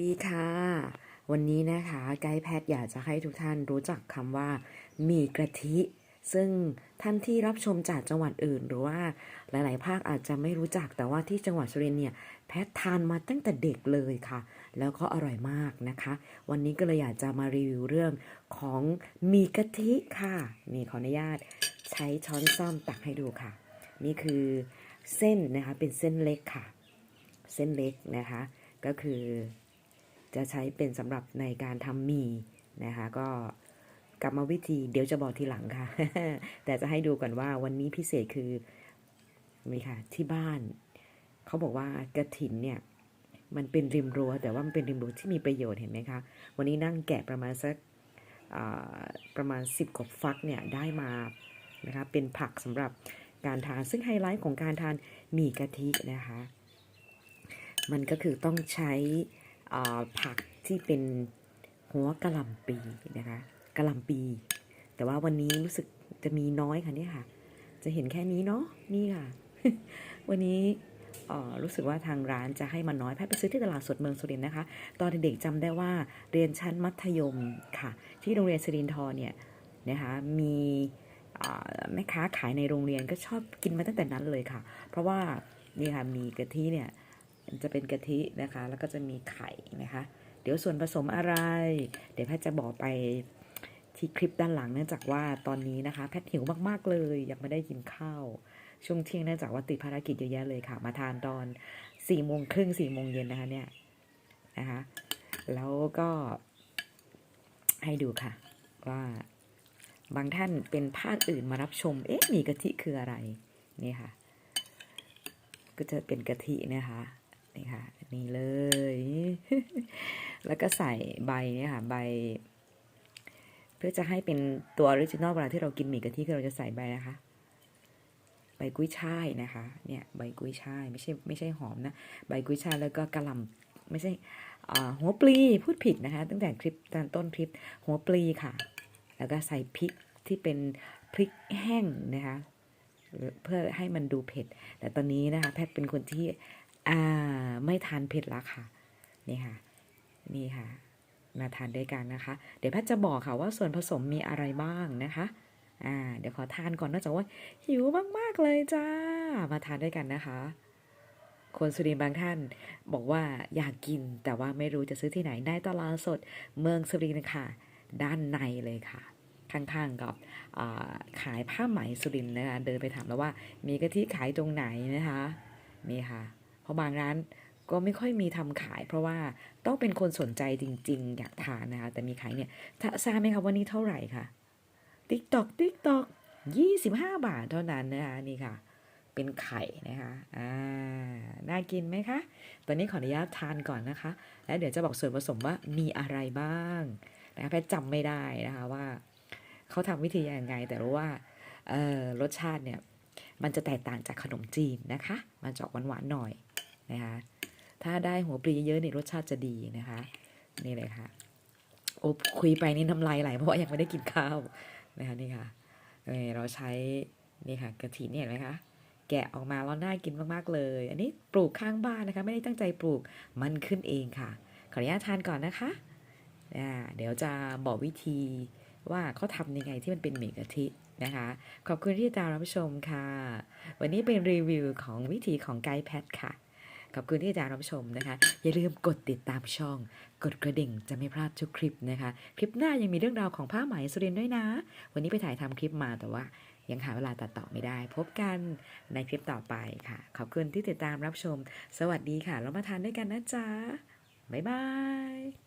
ดีค่ะ วันนี้นะคะไกด์แพทย์อยากจะให้ทุกท่านรู้จักคำว่าหมี่กะทิ ซึ่งท่านที่รับชมจากจังหวัดอื่น หรือว่าหลาย ๆ ภาคอาจจะไม่รู้จักแต่ว่าที่จังหวัดสุรินทร์เนี่ยแพทย์ทานมาตั้งแต่เด็กเลยค่ะ แล้วก็อร่อยมากนะคะ วันนี้ก็เลยอยากจะมารีวิวเรื่องของหมี่กะทิค่ะ นี่ขออนุญาตใช้ช้อนซ่อมตักให้ดูค่ะ นี่คือเส้นนะคะเป็นเส้นเล็กค่ะ เส้นเล็กนะคะ ก็คือ จะใช้เป็นสำหรับในการทำหมี่นะคะก็กลับมาวิธีเดี๋ยวจะบอกทีหลังค่ะ แต่จะให้ดูก่อนว่าวันนี้พิเศษคือนี่ค่ะที่บ้าน เขาบอกว่ากระถินเนี่ยมันเป็นริมรั้วแต่ว่ามันเป็นริมรั้วที่มีประโยชน์เห็นไหมคะ วันนี้นั่งแกะประมาณสักประมาณ 10กว่าฟักเนี่ยได้มานะคะเป็นผักสำหรับการทานซึ่งไฮไลท์ของการทานหมี่กะทินะคะ มันก็คือต้องใช้ ผักที่เป็นหัวกะหล่ำปีนะคะกะหล่ำปี แต่ว่าวันนี้รู้สึกจะมีน้อยค่ะเนี่ยค่ะ จะเห็นแค่นี้เนาะนี่ค่ะ วันนี้รู้สึกว่าทางร้านจะให้มาน้อยแพทย์ไปซื้อที่ตลาดสดเมืองสุรินทร์นะคะ ตอนเด็กๆจำได้ว่าเรียนชั้นมัธยมค่ะ ที่โรงเรียนสิรินทร์เนี่ยนะคะมีแม่ค้าขายในโรงเรียนก็ชอบกินมาตั้งแต่นั้นเลยค่ะ เพราะว่านี่ค่ะมีกะทิเนี่ย จะเป็นกะทินะคะ แล้วก็จะมีไข่นะคะ เดี๋ยวส่วนผสมอะไร เดี๋ยวแพทย์จะบอกไปที่คลิปด้านหลังเนื่องจากว่าตอนนี้นะคะ แพทย์หิวมากๆเลยยังไม่ได้กินข้าว ช่วงเที่ยงเนื่องจากว่าติดภารกิจเยอะแยะเลยค่ะ มาทานตอนสี่โมงครึ่งสี่โมงเย็นนะคะเนี่ยนะคะแล้วก็ให้ดูค่ะว่าบางท่านเป็นภาคอื่นมารับชม เอ๊ะ มีกะทิคืออะไร นี่ค่ะ ก็จะเป็นกะทินะคะ นี่ค่ะนี่เลย แล้วก็ใส่ใบเนี่ยค่ะใบ เพื่อจะให้เป็นตัวออริจินอลเวลาที่เรากินหมี่กะทิคือเราจะใส่ใบนะคะ ใบกุ้ยช่ายนะคะ เนี่ยใบกุ้ยช่ายไม่ใช่ไม่ใช่หอมนะใบกุ้ยช่ายแล้วก็กระหล่ำไม่ใช่หัวปลีพูดผิดนะคะ ตั้งแต่คลิปตอนต้นคลิปหัวปลีค่ะ แล้วก็ใส่พริกที่เป็นพริกแห้งนะคะเพื่อให้มันดูเผ็ด แต่ตอนนี้นะคะ แพทย์เป็นคนที่ อ่า ไม่ทานเผ็ดล้วค่ะ นี่ค่ะ นี่ค่ะ มาทานด้วยกันนะคะ เดี๋ยวแพทย์จะบอกค่ะว่าส่วนผสมมีอะไรบ้างนะคะ อ่า เดี๋ยวขอทานก่อนนอกจากว่าหิวมากๆเลยจ้า มาทานด้วยกันนะคะ คนสุรินทร์บางท่านบอกว่าอยากกินแต่ว่าไม่รู้จะซื้อที่ไหนได้ตลาดสดเมืองสุรินทร์ค่ะ ด้านในเลยค่ะข้างๆกับขายผ้าไหมสุรินทร์นะคะเดินไปถามแล้วว่า มีกะทิขายตรงไหนนะคะ นี่ค่ะ ราะบางร้านก็ไม่ค่อยมีทำขาย เพราะว่าต้องเป็นคนสนใจจริง ๆ อยากทานนะคะ แต่มีขายเนี่ยถ้าทราบไหมคะว่านี่เท่าไหร่คะติ๊กตอกติ๊กตอกยี่สิบห้าบาทเท่านั้นนะคะนี่ค่ะ เป็นไข่นะคะอ่าน่ากินไหมคะ ตอนนี้ขออนุญาตทานก่อนนะคะ แล้วเดี๋ยวจะบอกส่วนผสมว่ามีอะไรบ้างนะคะแพทย์จำไม่ได้นะคะว่าเขาทำวิธียังไง แต่รู้ว่าเออรสชาติเนี่ยมันจะแตกต่างจากขนมจีนนะคะ มันจะออกหวานๆหน่อย นะคะถ้าได้หัวปลีเยอะๆเนี่ยรสชาติจะดีนะคะ นี่เลยค่ะโอ้คุยไปนี่น้ำลายไหลเพราะว่ายังไม่ได้กินข้าวนะคะนี่ค่ะเออเราใช้นี่ค่ะกะถิเนี่ยเห็นไหมคะแกะออกมาแล้วน่ากินมากๆเลย อันนี้ปลูกข้างบ้านนะคะ ไม่ได้ตั้งใจปลูกมันขึ้นเองค่ะ ขออนุญาตทานก่อนนะคะเดี๋ยวจะบอกวิธีว่าเขาทำยังไงที่มันเป็นหมี่กะทินะคะ ขอบคุณที่ติดตามรับชมค่ะ วันนี้เป็นรีวิวของวิธีของไกด์แพทค่ะ ขอบคุณที่ติดตามรับชมนะคะ อย่าลืมกดติดตามช่อง กดกระดิ่งจะไม่พลาดทุกคลิปนะคะ คลิปหน้ายังมีเรื่องราวของผ้าไหมสุรินด้วยนะ วันนี้ไปถ่ายทำคลิปมาแต่ว่า ยังหาเวลาตัดต่อไม่ได้ พบกันในคลิปต่อไปค่ะ ขอบคุณที่ติดตามรับชม สวัสดีค่ะ เรามาทานด้วยกันนะจ๊ะบ๊ายบาย